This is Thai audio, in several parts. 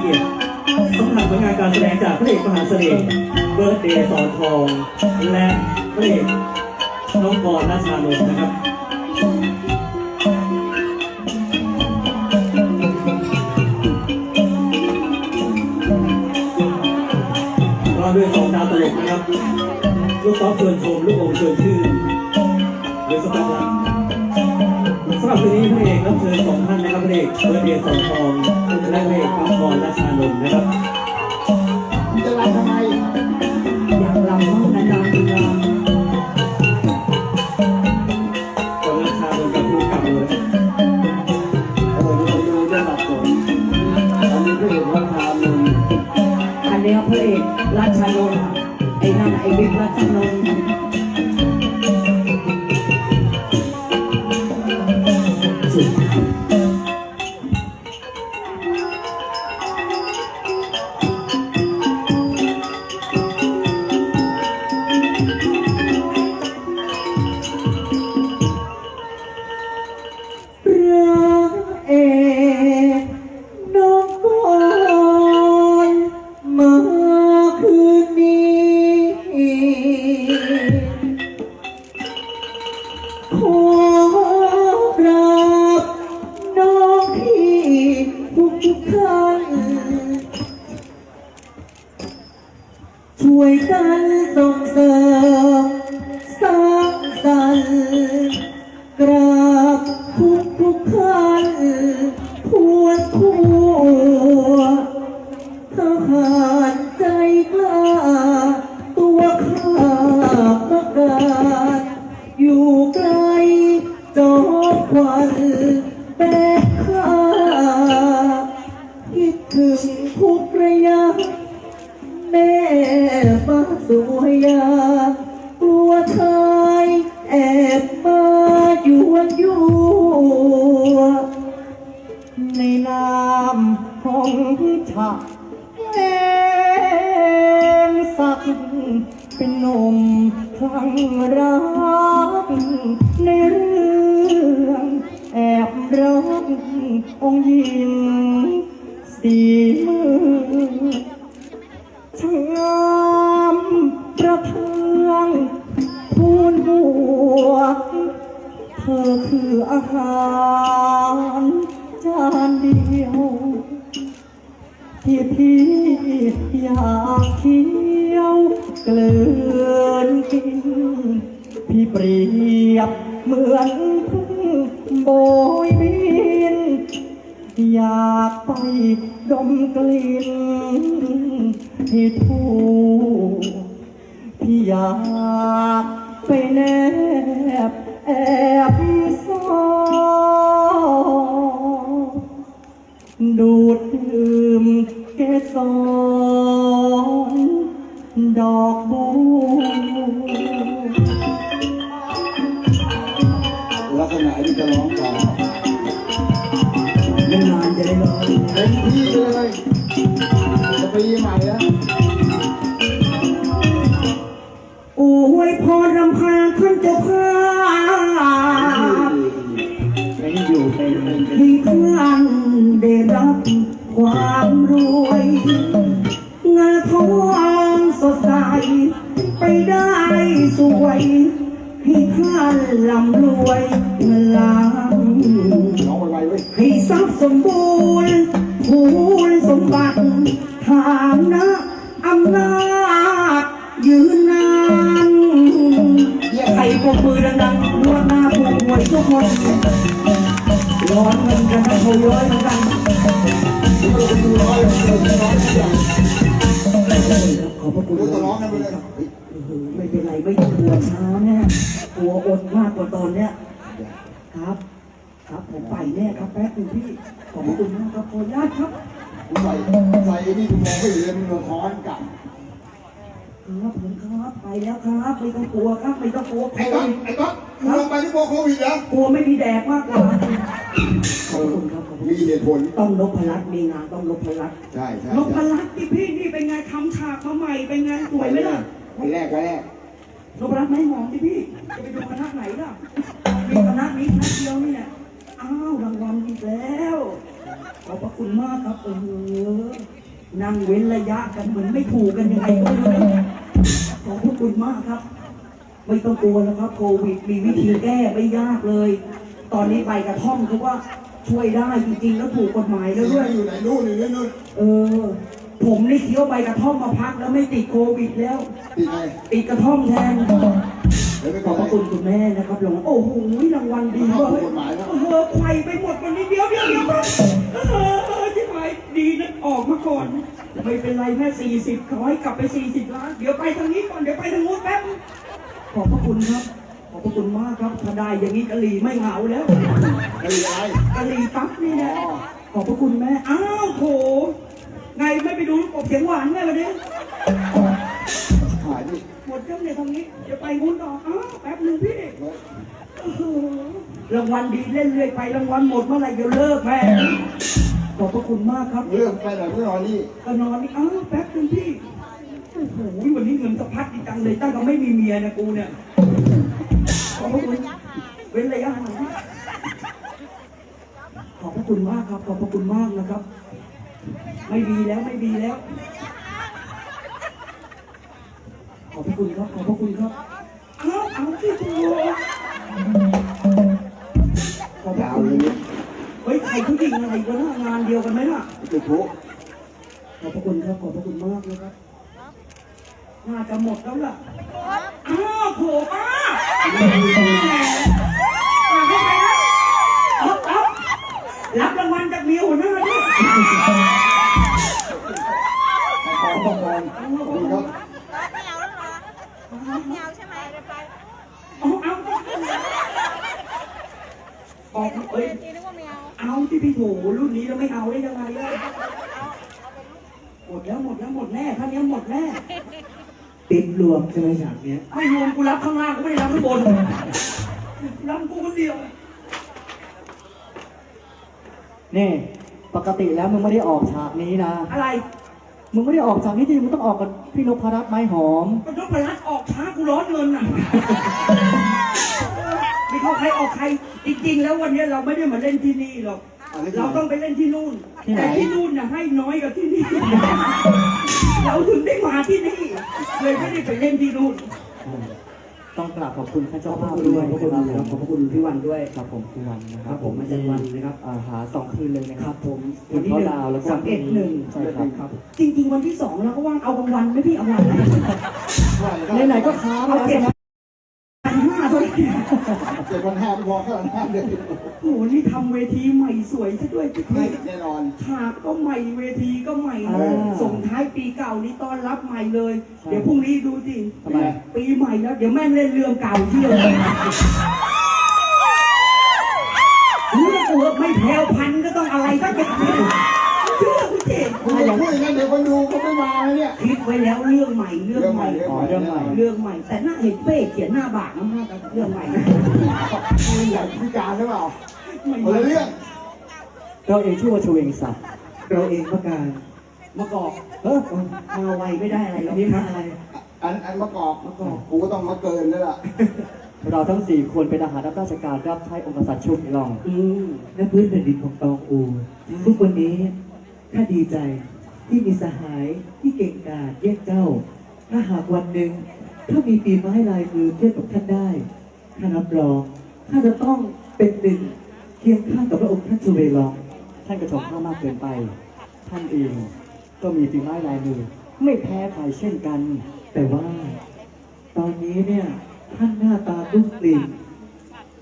เกียรติสำหรับผลงานการแสดงจากพระเอกมหาเสน่ห์เบิร์ดเดย์สอนทอง และพระเอกน้องกรนัชชานนท์นะครับก็ด้วยสองดาวตลกนะครับ ลูกต๊อกชวนชม ลูกอมชวนชื่นหรือสตั๊กลักสำหรับวันนี้พระเอกรับเชิญสองท่านนะครับพระเอกเบอร์เดียสองทอง และพระเอกปังกรและชานนท์นะครับจะรำทำไมอยากรำมากนานๆทีนานกรและชานนท์กับผู้กำกับเลยโอ้ยคนดูจะหลับสนตอนนี้ก็เห็นว่าทานมึงอันนี้พระเอกราชานนท์ ช่วยกัน ชาแอนสักเป็นหนุ่มคลั่งรักในเรื่องแอบรักองค์หญิงสีมือช่างามประเทืองทูลหัวเธอคืออาหารจานเดียว ที่พี่อยากเคี้ยวเกลือนกิน พี่เปรียบเหมือนพึ่งโบยบิน อยากไปดมกลิ่นที่ทูพี่อยากไปแนบแอบ ใหม่แล้วอวยพรรำพาท่านเจ้าภาพเป็นอยู่เป็นเป็นให้ท่านได้รับความรวยเงินทองสดใสไปได้สวย ให้ท่านร่ำรวยเงินล้านร้องไวๆเว้ยให้ทรัพย์สมบูรณ์ภูนสมบัติ ฐานะอำนาจยืนนานใครปรบมือดังๆนวดหน้าผูกหวยทุกคนร้อนเงินกันนะเขาย้อยเหมือนกันร้อยดูร้อยทุกอย่างขอบพระคุณดูตะร้องกันไปเลยไม่เป็นไรไม่ต้องกลัวช้าแน่กลัวอดมากกว่าตอนเนี้ยครับ ครับผมไปแน่ครับแป๊บนึงพี่ขอบคุณมากครับขออนุญาตครับ ใส่ใส่นี่กูมองไม่เห็นมึงค้อนกลับครับผมครับไปแล้วครับไม่ต้องกลัวครับไม่ต้องกลัวโคไอ้ก๊อฟไอ้ก๊อฟมึงลงไปที่โบโควิดเหรอกลัวไม่มีแดกมากกว่าขอบคุณครับขอบคุณมีเหตุผลต้องนพรัตน์มีงานต้องนพรัตน์ใช่ใช่นพรัตน์ที่พี่นี่เป็นไงทำฉากมาใหม่เป็นไงสวยไหมล่ะไปแรกไปแรกนพรัตน์ไม่หอมที่พี่จะไปดูคณะไหนล่ะมีคณะนี้คณะเดียวนี่แหละอ้าวรางวัลอีกแล้วขอบพระ คุณมากครับเออนั่งเว้นระยะกันเหมือนไม่ถูกกันยังไงก็ไม่รู้นะขอบพระคุณมากครับ ไม่ต้องกลัวนะครับโควิดมีวิธีแก้ไม่ยากเลย ตอนนี้ใบกระท่อมเขาว่าช่วยได้จริงๆ แล้วถูกกฎหมายแล้วด้วย อยู่ไหนนู่นอยู่นี่นู่นเออ ผมนี่เคี้ยวใบกระท่อมมาพักแล้วไม่ติดโควิดแล้ว ติดไงติดกระท่อมแทนเดี๋ยวไปขออบพระคุณคุณแม่นะครับหลวงโอ้โหรางวัลดีเข้าเว้ยกฎหมายแล้วเออไข่ไปหมดวันนี้เดียวเดียวเดียวเออที่ไหนดีนะออกมาก่อน ไม่เป็นไรแม่สี่สิบขอให้กลับไปสี่สิบล้าน เดี๋ยวไปทางนี้ก่อนเดี๋ยวไปทางนู้นแป๊บ ขอบพระคุณครับ ขอบพระคุณมากครับถ้าได้อย่างนี้กะหรี่ไม่เหงาแล้วกะหรี่อะไรกะหรี่ปั๊บนี่นะ ขอบพระคุณแม่ อ้าวโถไงไม่ไปดูกกบเสียงหวานแม่วันนี้ ดิหมดยังเนี่ยทางนี้เดี๋ยวไปนู้นต่ออ้าวแป๊บหนึงพี่โอ้โหรางวัลดีเล่นเรื่อยไปรางวัลหมดเมื่อไหร่เดี๋ยวเลิกแม่ ขอบพระคุณมากครับเรื่องไปไหนเมื่อนอนนี่ก็นอนนี่อ้าวแป๊บนึงพี่ โอ้โหวันนี้เงินสะพัดดีจังเลยตั้งแต่ไม่มีเมียนะกูเนี่ย ขอบพระคุณเว้นระยะห่างนะขอบพระคุณมากครับ ขอบพระคุณมากนะครับ ไม่ดีแล้วไม่ดีแล้ว ขอบพระคุณครับ ขอบพระคุณครับอ้าวเอาที่ถูกขอบพระยาวคุณเลยเนี่ยเฮ้ยใครเขายิงอะไรกันนะงานเดียวกันไหมล่ะจะทุกขอบพระคุณครับ ขอบพระคุณมากนะครับ น่าจะหมดแล้วล่ะ อ้าวโผป้าแหมฝากให้ใครนะอ๊อฟอ๊อฟรับรางวัลจากเมียหัวหน้าด้วย ขอบคุณครับขอบคุณครับไม่เอาแล้วเหรอ ไม่เอาใช่ไหมไปเอาเอาออกเอ้ยทีนึกว่าไม่เอาเอาที่พี่โถรุ่นนี้แล้วไม่เอาได้ยังไงล่ะหมดแล้วหมดแล้วหมดแน่ท่านนี้หมดแน่ติดรวมใช่ไหมฉากเนี้ยไม่รวมกูรับข้างล่างกูไม่ได้รับข้างบนรับกูคนเดียวนี่ปกติแล้วมึงไม่ได้ออกฉากนี้นะ อะไร มึงไม่ได้ออกฉากนี้จริงมึงต้องออกกับ พี่นพรัตน์ไม้หอมก็นพรัตน์ออกช้ากูร้อนเงินอะไม่เข้าใครออกใครจริงๆ แล้ววันนี้เราไม่ได้มาเล่นที่นี่หรอกเราต้องไปเล่นที่นู่น ที่ไหน แต่ที่นู่นน่ะให้น้อยกว่าที่นี่ เราถึงได้มาที่นี่ เลยไม่ได้ไปเล่นที่นู่น ต้องกราบขอบคุณท่านขเจ้าอบพระภาพคุณด้ด้ววยยขอบพระคุณครับขอบพระคุณพี่วันด้วยครับผมทุกวันนะคครัรับบผมอาจารย์วันนะครับอ่าหาสองคืนเลยนะคครัรับบผมคืนเขาดาวน์แล้วก็สามเอ็ดหนึ่งใช่ครับครับ จริงๆ วันที่สองเราก็ว่างเอากลางวันไหม่พี่เอาวันไหนไหนๆก็ค้างเอาแล้วเจ็ใช่ดไหมพันห้า เท่านั้นเจ็ดพันห้าพอแค่นั้นเดียวโอ้โหนี่ทำเวทีใหม่สวยซะด้วยพี่ไม่แน่นอน ฉากก็ใหม่เวทีก็ใหม่ อ่าส่งท้ายปีเก่านี้ต้อนรับใหม่เลย เดี๋ยวพรุ่งนี้ดูสิทำไม ปีใหม่แล้วเดี๋ยวแม่งเล่นเรื่องเก่าที่เลยเรื่องกูไม่แพ้วพันก็ต้องอะไรสักอย่าง เนี่ยเชื่อกูเจ็บคุณอย่าพูดอย่างนั้นเดี๋ยวคนดูเขาไม่มาเลยเนี่ย คิดไว้แล้วเรื่องใหม่เรื่องใหม่อ๋อเรื่องใหม่ เรื่องใหม่ แต่หน้าเห็นเป้เขียนหน้าบากนะมากเรื่องใหม่นะคุณอยากพิการหรือเปล่าไม่คนละเรื่อง เราเองชื่อว่าชเวงศักดิ์เราเองประการมากอกเออมาไวไม่ได้อะไรหรอกนี่นี่มัมันนอะไร อันอันมะกอกมะกอกกูก็ต้องมาเกินแล้วล่ะเราทั้งสี่คนเป็นทหารรับราชการรับใช้องค์กษัตริย์ชุกลอง อืมณพื้นแผ่นดินของตองอูทุกวันนี้ ข้าดีใจที่มีสหายที่เก่งกาจเยี่ยงเจ้า ถ้าหากวันหนึ่งถ้ามีปีไม้ลายมือเทียบกับท่านได้ข้ารับรองข้าจะต้องเป็นหนึ่งเคียงข้างกับพระองค์ท่านสุเวลอง ท่านกระชมข้ามากเกินไป ท่านเองก็มีฝีไม้ลายมือ ไม่แพ้ใครเช่นกัน แต่ว่า ตอนนี้เนี่ยท่านหน้าตารุ่มกลิ่น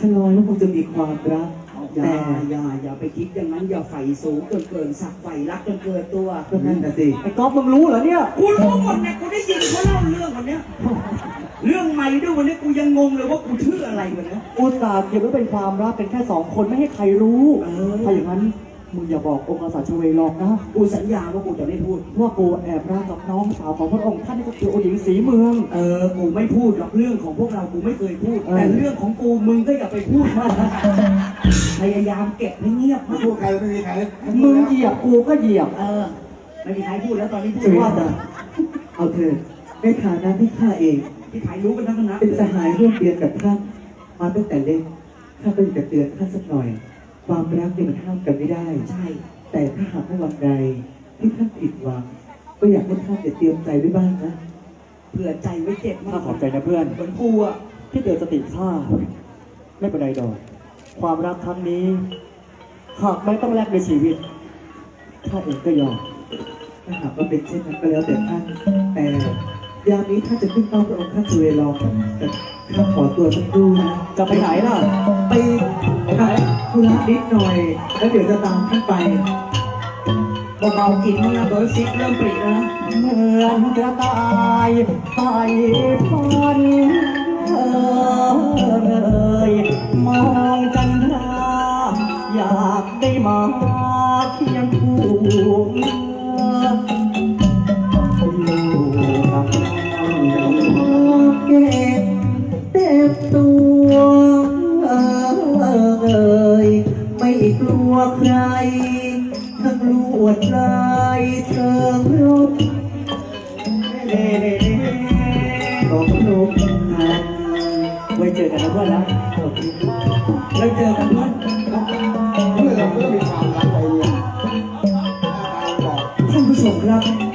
ชะลอยแล้วคงจะมีความรัก อย่าแต่อย่าอย่าไปคิดอย่างนั้นอย่าใฝ่สูงจนเกินสักใฝ่รักจนเกินตัวก็นั่นน่ะสิไอ้ก๊อฟมึงรู้เหรอเนี่ยกูรู้หมดเนี่ยกูได้ยินเขาเล่าเรื่องวันเนี้ยเรื่องใหม่ด้วยวันนี้กูยังงงเลยว่ากูชื่ออะไรวันเนี้ยอุตส่าห์เก็บไว้เป็นความลับเป็นแค่สองคนไม่ให้ใครรู้เออถ้าอย่างนั้น มึงอย่าบอกองค์กษัตริย์ชเวลองนะ กูสัญญาว่ากูจะไม่พูด ว่ากูแอบรักกับน้องสาวของพระองค์ท่านนี่ก็คือองค์หญิงศรีเมือง เออ กูไม่พูดหรอกเรื่องของพวกเรา กูไม่เคยพูด เออ แต่เรื่องของกูมึงก็อย่าไปพูดมากนะพยายามเก็บให้เงียบไม่มากพูดใครไม่มีใครมึงเหยียบกูก็เหยียบ เออ ไม่มีใครพูดแล้วตอนนี้พูถืดอว่าว่าจะเอาเถิดในฐานะที่ข้าเอง ที่ใครรู้กันทั้งคณะเป็นสหายร่วมเรียนกับท่านมาตั้งแต่เล็กข้าก็อยากจะเตือนท่านสักหน่อย ความรักเนี่ยมันห้ามกันไม่ได้ ใช่ แต่ถ้าหากว่าวันใดที่ท่านผิดหวัง ก็อยากให้ท่านเตรียมใจไว้บ้างนะเผื่อใจไว้เจ็บมาข้ากขอบใจนะเพื่อน เหมือนกูอะที่เตือนสติข้าไม่เป็นไรดอก ความรักครั้งนี้หากไม่ต้องแลกด้วยชีวิตข้าเองก็ยอม ถ้าหากว่าเป็นเช่นนั้นก็แล้วแต่ท่านแต่ ยามนี้ท่านจะขึ้นเป้าพระองค์ท่านสุเรลองแต่ข้าขอตัวสักครู่นะจะไปไหนล่ะ ไปไหนธุระนิดหน่อย แล้วเดี๋ยวจะตามท่านไปเบาๆกินนะเบอร์ซิกเริ่มปริแล้วนะเหมือนกระต่ายไข่ฟัน กลัวใครทั้งลูวดลายเธอพรบเล่เล่ของพรบไว้เจอกันนะเพื่อนนะแล้วเจอกันเพื่อนเราเพื่อนมีความรักไปเนี่ยท่านผู้ชมครับ